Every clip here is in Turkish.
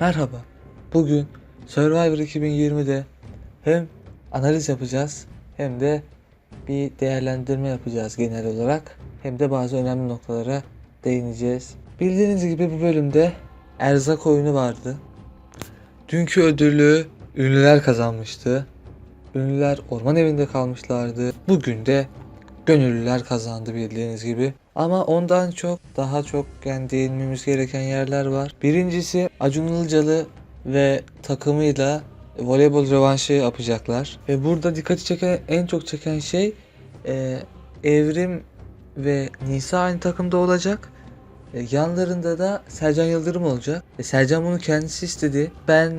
Merhaba. Bugün Survivor 2020'de hem analiz yapacağız hem de bir değerlendirme yapacağız genel olarak. Hem de bazı önemli noktalara değineceğiz. Bildiğiniz gibi bu bölümde erzak oyunu vardı. Dünkü ödülü ünlüler kazanmıştı. Ünlüler orman evinde kalmışlardı. Bugün de gönüllüler kazandı bildiğiniz gibi. Ama ondan çok daha çok yani değinmemiz gereken yerler var. Birincisi Acun Ilıcalı ve takımıyla voleybol rövanşı yapacaklar. Ve burada dikkati çeken en çok çeken şey e, Evrim ve Nisa aynı takımda olacak. E, yanlarında da Sercan Yıldırım olacak. E, Sercan bunu kendisi istedi. Ben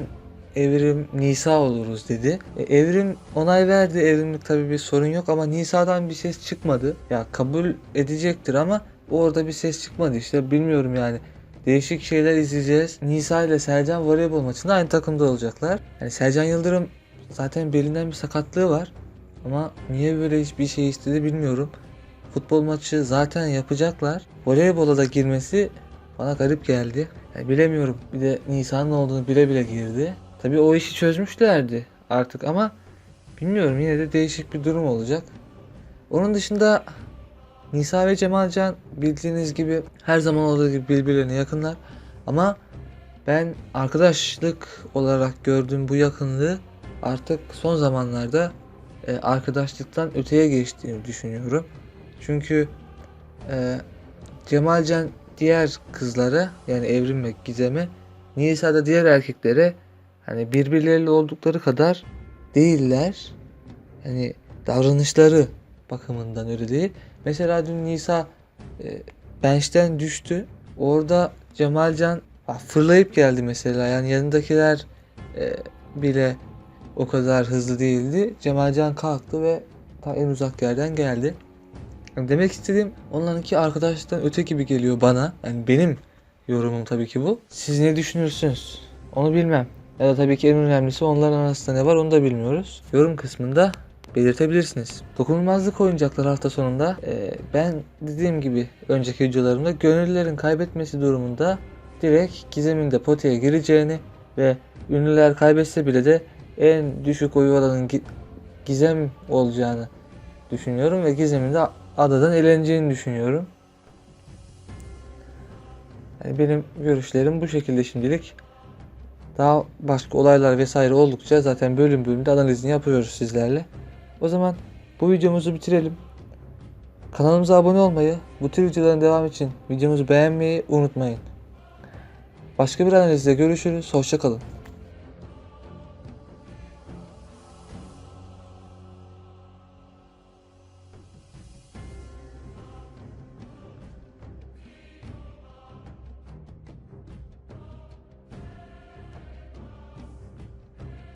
Evrim Nisa oluruz dedi. E, Evrim onay verdi. Evrimlik tabii bir sorun yok ama Nisa'dan bir ses çıkmadı. Ya kabul edecektir ama orada bir ses çıkmadı işte bilmiyorum yani. Değişik şeyler izleyeceğiz. Nisa ile Sercan voleybol maçında aynı takımda olacaklar. Yani Sercan Yıldırım zaten belinden bir sakatlığı var. Ama niye böyle hiçbir şey istedi bilmiyorum. Futbol maçı zaten yapacaklar. Voleybola da girmesi bana garip geldi. Yani bilemiyorum. Bir de Nisa'nın olduğunu bile bile girdi. Tabii o işi çözmüşlerdi artık ama bilmiyorum yine de değişik bir durum olacak. Onun dışında Nisa ve Cemalcan bildiğiniz gibi her zaman olduğu gibi birbirlerine yakınlar. Ama ben arkadaşlık olarak gördüğüm bu yakınlığı artık son zamanlarda e, arkadaşlıktan öteye geçtiğini düşünüyorum. Çünkü e, Cemalcan diğer kızlara yani Evrim ve Gizem'e Nisa da diğer erkeklere hani birbirleriyle oldukları kadar değiller. Hani davranışları bakımından öyle değil. Mesela dün Nisa e, bench'ten düştü. Orada Cemalcan ah, fırlayıp geldi mesela. Yani yanındakiler e, bile o kadar hızlı değildi. Cemalcan kalktı ve ta en uzak yerden geldi. Yani demek istediğim onlarınki arkadaşlıktan öte gibi geliyor bana. Yani benim yorumum tabii ki bu. Siz ne düşünürsünüz? Onu bilmem. Ya da tabii ki en önemlisi onların arasında ne var onu da bilmiyoruz. Yorum kısmında belirtebilirsiniz. Dokunulmazlık oyuncaklar hafta sonunda e, ben dediğim gibi önceki videolarımda gönüllülerin kaybetmesi durumunda direkt Gizem'in de potaya gireceğini ve ünlüler kaybetse bile de en düşük oyu oranın Gi- Gizem olacağını düşünüyorum ve Gizem'in de adadan eleneceğini düşünüyorum. Yani benim görüşlerim bu şekilde şimdilik. Daha başka olaylar vesaire oldukça zaten bölüm bölümde analizini yapıyoruz sizlerle. O zaman bu videomuzu bitirelim. Kanalımıza abone olmayı, bu tür videoların devamı için videomuzu beğenmeyi unutmayın. Başka bir analizde görüşürüz. Hoşçakalın.